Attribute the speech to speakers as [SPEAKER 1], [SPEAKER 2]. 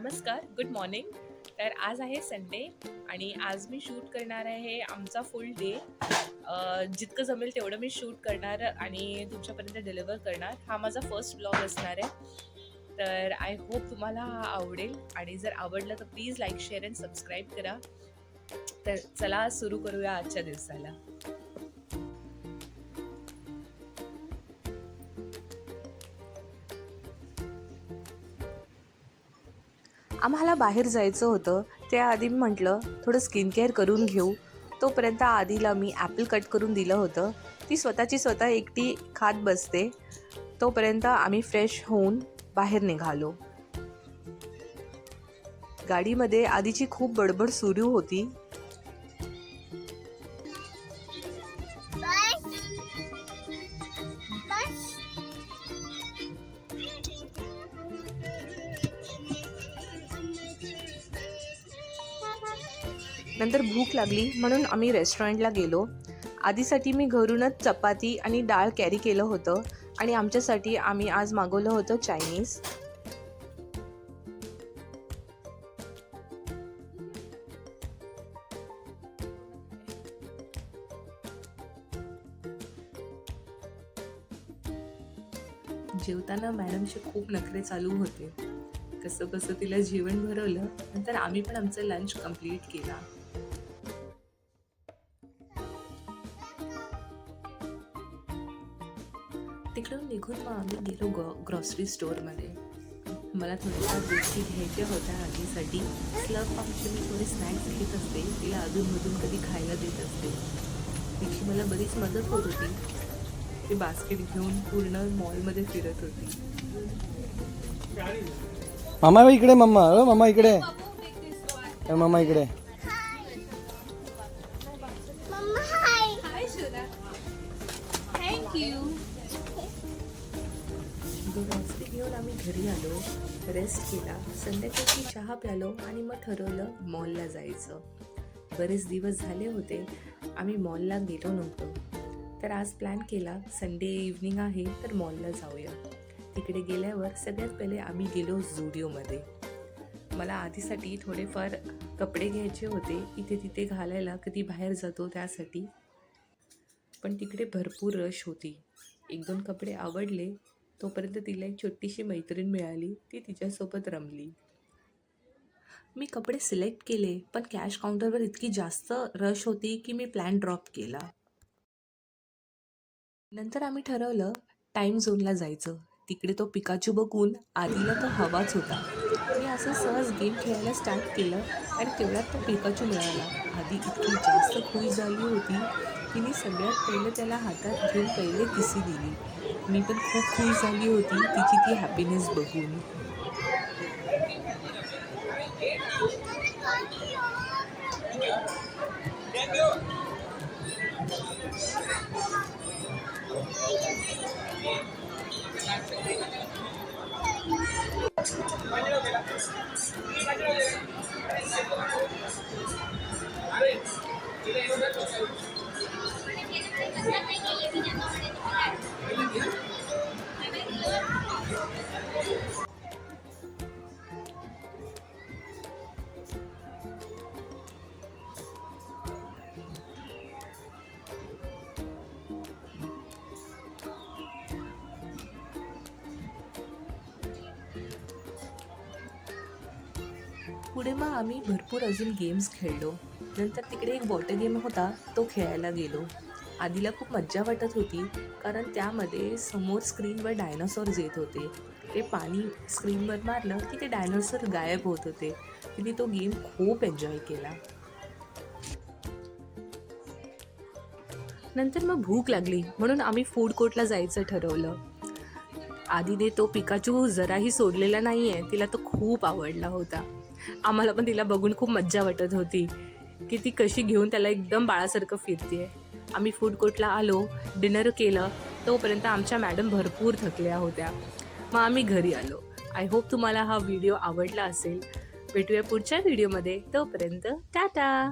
[SPEAKER 1] नमस्कार good morning तर आज आहे संडे आणि आज मी शूट करणार आहे आमचा फुल डे जितकं जमेल तेवढं मी शूट करणार आणि तुमच्यापर्यंत डिलिव्हर करणार. हा माझा फर्स्ट ब्लॉग असणार आहे. तर आय होप तुम्हाला हा आवडेल आणि जर आवडलं तर please like share and subscribe करा. तर चला सुरू करूया आजच्या दिवसाला.
[SPEAKER 2] आम्हाला बाहेर जायचं होतं. त्याआधी मी म्हटलं थोडं स्किन केअर करून घेऊ. तोपर्यंत आधीला मी ॲपल कट करून दिलं होतं. ती स्वतःची स्वतः एकटी खात बसते. तोपर्यंत आम्ही फ्रेश होऊन बाहेर निघालो. गाडीमध्ये आधीची खूप बडबड सुरू होती. नंतर भूक लागली म्हणून आम्ही रेस्टॉरंटला गेलो. आधीसाठी मी घरूनच चपाती आणि डाळ कॅरी केलं होतं आणि आमच्यासाठी आम्ही आज मागवलं होतं चायनीज जेवताना मॅडमचे खूप नखरे चालू होते. कसं कसं तिला जेवण भरवलं नंतर आम्ही पण आमचं लंच कंप्लीट केला. तिकडून मग आम्ही गेलो गॉ ग्रॉसरी स्टोअरमध्ये मला थोड्याशा गोष्टी घ्यायच्या होत्या आधीसाठी स्लग पामचे मी थोडे स्नॅक्स घेत असते. तिला अधूनमधून कधी खायला देत असते. तिची मला बरीच मदत होत होती. ती बास्केट घेऊन पूर्ण मॉलमध्ये फिरत होती.
[SPEAKER 3] मामा इकडे मम्मा अ मामा इकडे. अ, मामा इकडे.
[SPEAKER 2] ग्रॉसरी घेऊन आम्ही घरी आलो रेस्ट केला. संध्याकाळची चहा प्यालो आणि मग ठरवलं मॉलला जायचं. बरेच दिवस झाले होते आम्ही मॉलला गेलो नव्हतो. तर आज प्लॅन केला संडे इव्हनिंग आहे तर मॉलला जाऊया. तिकडे गेल्यावर सगळ्यात पहिले आम्ही गेलो झुडिओमध्ये मला आधीसाठी थोडेफार कपडे घ्यायचे होते इथे तिथे घालायला कधी बाहेर जातो त्यासाठी. पण तिकडे भरपूर रश होती. एक दोन कपडे आवडले तोपर्यंत तिला एक छोटीशी मैत्रीण मिळाली. ती तिच्यासोबत रमली. मी कपडे सिलेक्ट केले पण कॅश काउंटरवर इतकी जास्त रश होती की मी प्लॅन ड्रॉप केला. नंतर आम्ही ठरवलं टाईम झोनला जायचं. तिकडे तो पिकाचू बघून आधीला तो हवाच होता. मी असं सहज गेम खेळायला स्टार्ट केलं आणि तेवढ्यात तो पिकाचू मिळाला. आधी इतकी जास्त खुश झाली होती. तिने सगळ्यात पहिलं त्याला हातात घेऊन पहिले किसी दिली. मी पण खूप खुश झाली होती. तिची ती हॅपीनेस बघून. पुढे मग आम्ही भरपूर अजून गेम्स खेळलो. नंतर तिकडे एक वॉटर गेम होता तो खेळायला गेलो. आधीला खूप मज्जा वाटत होती कारण त्यामध्ये समोर स्क्रीनवर डायनासॉर्स येत होते. ते पाणी स्क्रीनवर मारलं की ते डायनासॉर गायब होत होते. तिने तो गेम खूप एन्जॉय केला. नंतर मग भूक लागली म्हणून आम्ही फूड कोर्टला जायचं ठरवलं. आधीने तो पिकाचू जराही सोडलेला नाही आहे तिला तो खूप आवडला होता. आम्हाला पण तिला बघून खूप मज्जा वाटत होती की ती कशी घेऊन त्याला एकदम बाळासारखं फिरते आम्ही फूड कोर्टला आलो डिनर केलं तोपर्यंत आमच्या मॅडम भरपूर थकल्या होत्या. मग आम्ही घरी आलो. आय होप तुम्हाला हा व्हिडिओ आवडला असेल. भेटूया पुढच्या व्हिडिओमध्ये तोपर्यंत टाटा!